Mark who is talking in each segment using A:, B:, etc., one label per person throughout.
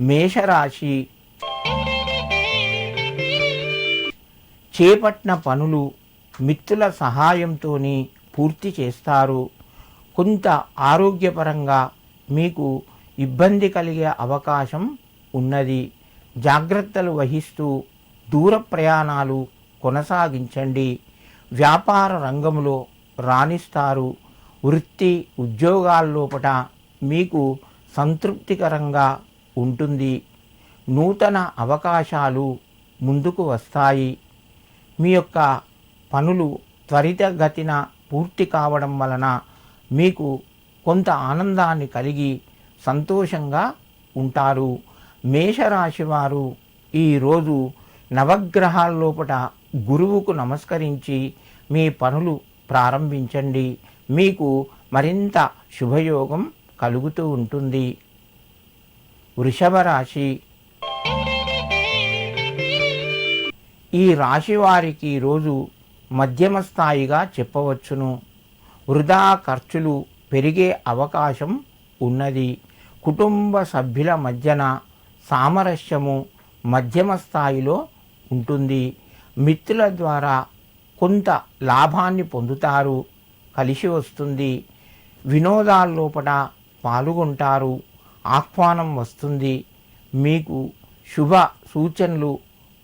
A: మేషరాశి. చేపట్టిన పనులు మిత్రుల సహాయంతో పూర్తి చేస్తారు. కొంత ఆరోగ్యపరంగా మీకు ఇబ్బంది కలిగే అవకాశం ఉన్నది. జాగ్రత్తలు వహిస్తూ దూర ప్రయాణాలు కొనసాగించండి. వ్యాపార రంగంలో రాణిస్తారు. వృత్తి ఉద్యోగాల్లోపట మీకు సంతృప్తికరంగా ఉంటుంది. నూతన అవకాశాలు ముందుకు వస్తాయి. మీ యొక్క పనులు త్వరితగతిన పూర్తి కావడం వలన మీకు కొంత ఆనందాన్ని కలిగి సంతోషంగా ఉంటారు. మేషరాశి వారు ఈరోజు నవగ్రహాల లోపట గురువుకు నమస్కరించి మీ పనులు ప్రారంభించండి. మీకు మరింత శుభయోగం కలుగుతూ ఉంటుంది. వృషభ రాశి ఈ రాశి వారికి ఈరోజు మధ్యమ స్థాయిగా చెప్పవచ్చును. వృధా ఖర్చులు పెరిగే అవకాశం ఉన్నది. కుటుంబ సభ్యుల మధ్యన సామరస్యము మధ్యమ స్థాయిలో ఉంటుంది. మిత్రుల ద్వారా కొంత లాభాన్ని పొందుతారు. కలిసి వస్తుంది. వినోదాల లోపల పాల్గొంటారు. ఆహ్వానం వస్తుంది. మీకు శుభ సూచనలు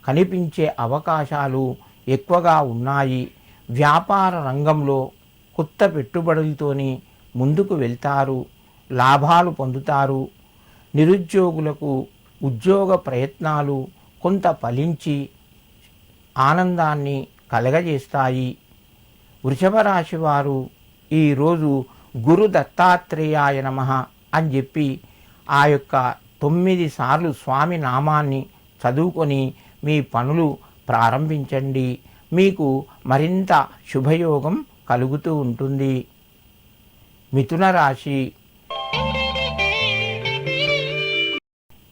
A: కనిపించే అవకాశాలు ఎక్కువగా ఉన్నాయి. వ్యాపార రంగంలో కొత్త పెట్టుబడులతోని ముందుకు వెళ్తారు. లాభాలు పొందుతారు. నిరుద్యోగులకు ఉద్యోగ ప్రయత్నాలు కొంత ఫలించి ఆనందాన్ని కలగజేస్తాయి. వృషభ రాశి వారు ఈరోజు గురు దత్తాత్రేయాయ నమ అని చెప్పి ఆ యొక్క తొమ్మిది సార్లు స్వామి నామాన్ని చదువుకొని మీ పనులు ప్రారంభించండి. మీకు మరింత శుభయోగం కలుగుతూ ఉంటుంది. మిథున రాశి.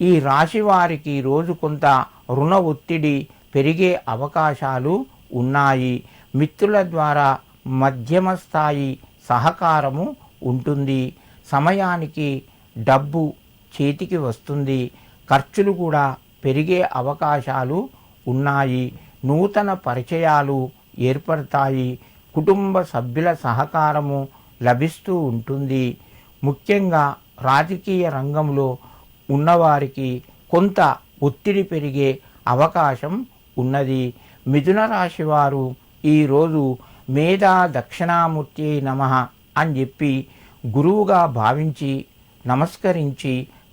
A: ఈ రాశి వారికి రోజు కొంత రుణ ఒత్తిడి పెరిగే అవకాశాలు ఉన్నాయి. మిత్రుల ద్వారా మధ్యమ స్థాయి సహకారము ఉంటుంది. సమయానికి డబ్బు చేతికి వస్తుంది. ఖర్చులు కూడా పెరిగే అవకాశాలు ఉన్నాయి. నూతన పరిచయాలు ఏర్పడతాయి. కుటుంబ సభ్యుల సహకారము లభిస్తూ ఉంటుంది. ముఖ్యంగా రాజకీయ రంగంలో ఉన్నవారికి కొంత ఒత్తిడి పెరిగే అవకాశం ఉన్నది. మిథున రాశి వారు ఈరోజు మేధా దక్షిణామూర్తి నమ అని చెప్పి గురువుగా భావించి నమస్కరించి